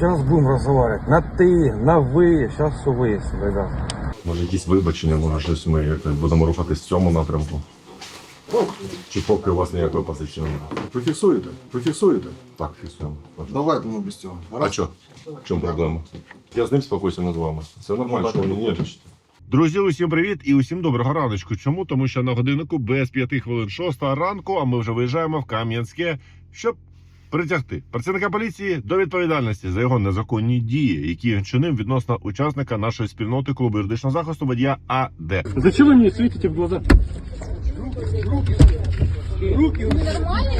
Сейчас будем разговаривать. На ты, на ви. Сейчас все выясним, ребят. Може, якісь вибачення, може щось ми якось будемо рухатись в цьому напрямку. Чи поки у вас ніякої позиції немає? Ви фіксуєте? Фіксуєте? Так, фіксуємо. Давайте ми без цього. А що? В чому проблема? Я з ним спокійся не з вами. Це нормально, що ви не нервничаєте. Друзі, усім привіт і усім доброго раночку. Чому? Тому що на годиннику без п'яти хвилин шоста ранку, а ми вже виїжджаємо в Кам'янське, щоб притягти працівника поліції до відповідальності за його незаконні дії, які він чинив відносно учасника нашої спільноти клубу юридичного захисту водія АД. Зачем вы мне светите в глаза?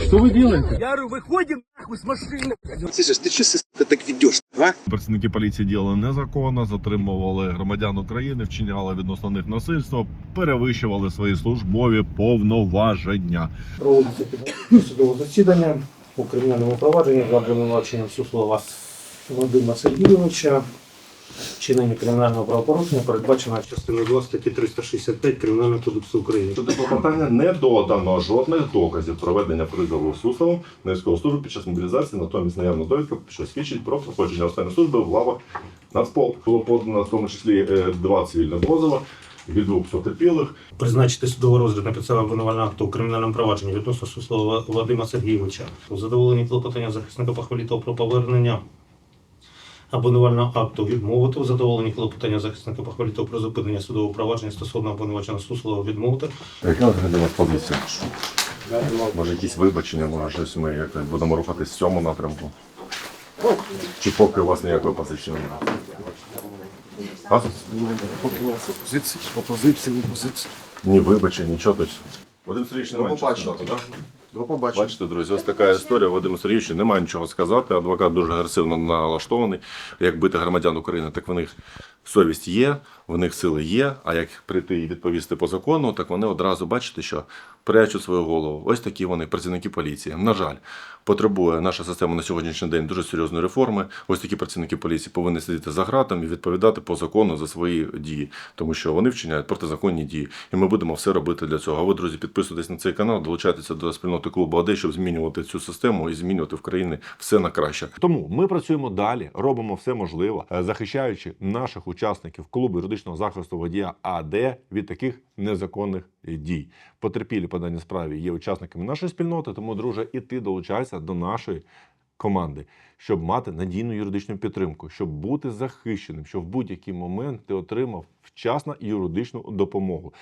Что вы делаете? Я говорю, выходим нахуй с машины. Слышишь, ты что ты так ведешь, а? Працівники поліції діяли незаконно, затримували громадян України, вчиняли відносно них насильство, перевищували свої службові повноваження. проводиться під судове засідання у кримінальному провадженні за обвинуваченням Суслова Володимира Сергійовича. Вчинення кримінального правопорушення передбачено частиною 2 статті 365 Кримінального кодексу України. Щодо клопотання не додано жодних доказів проведення призову Сусловом на військову службу під час мобілізації, натомість наявна довідка, що свідчить про проходження останньої служби в лавах Нацпол. Було подано в тому числі е, два цивільних позови від двох потерпілих. Призначити судовий розгляд на підставі обвинувального акту у кримінальному провадженні відносно Суслова Вадима Сергійовича. У задоволенні клопотання захисника похвалітого про повернення обвинувального акту відмовити. У задоволенні клопотання захисника похвалітого про зупинення судового провадження стосовно обвинувачення Суслова відмовити. Яка вас позиція? Може, якісь вибачення, може щось ми якось будемо рухатись в цьому напрямку? Чи поки у вас ніякої позиції немає? А? Позиції, опозиції, опозиції. Ні вибачте, нічого тобто. Вадим Сергійович немає нічого сказати, так? До побачення. Бачите, друзі, ось така історія. Вадим Сергійович немає нічого сказати. Адвокат дуже агресивно налаштований. Як бити громадян України, так в них совість є, в них сили є. А як прийти і відповісти по закону, так вони одразу бачите, що прячуть свою голову. Ось такі вони, працівники поліції. На жаль, потребує наша система на сьогоднішній день дуже серйозної реформи. Ось такі працівники поліції повинні сидіти за ґратами і відповідати по закону за свої дії, тому що вони вчиняють протизаконні дії. І ми будемо все робити для цього. А ви, друзі, підписуйтесь на цей канал, долучайтеся до спільноти клубу АД, щоб змінювати цю систему і змінювати в країні все на краще. Тому ми працюємо далі, робимо все можливе, е, захищаючи наших учасників клубу юридичного захисту водія АД від таких незаконних дій. Потерпілі по даній справі є учасниками нашої спільноти, тому, друже, і ти долучайся до нашої команди, щоб мати надійну юридичну підтримку, щоб бути захищеним, щоб в будь-який момент ти отримав вчасно юридичну допомогу.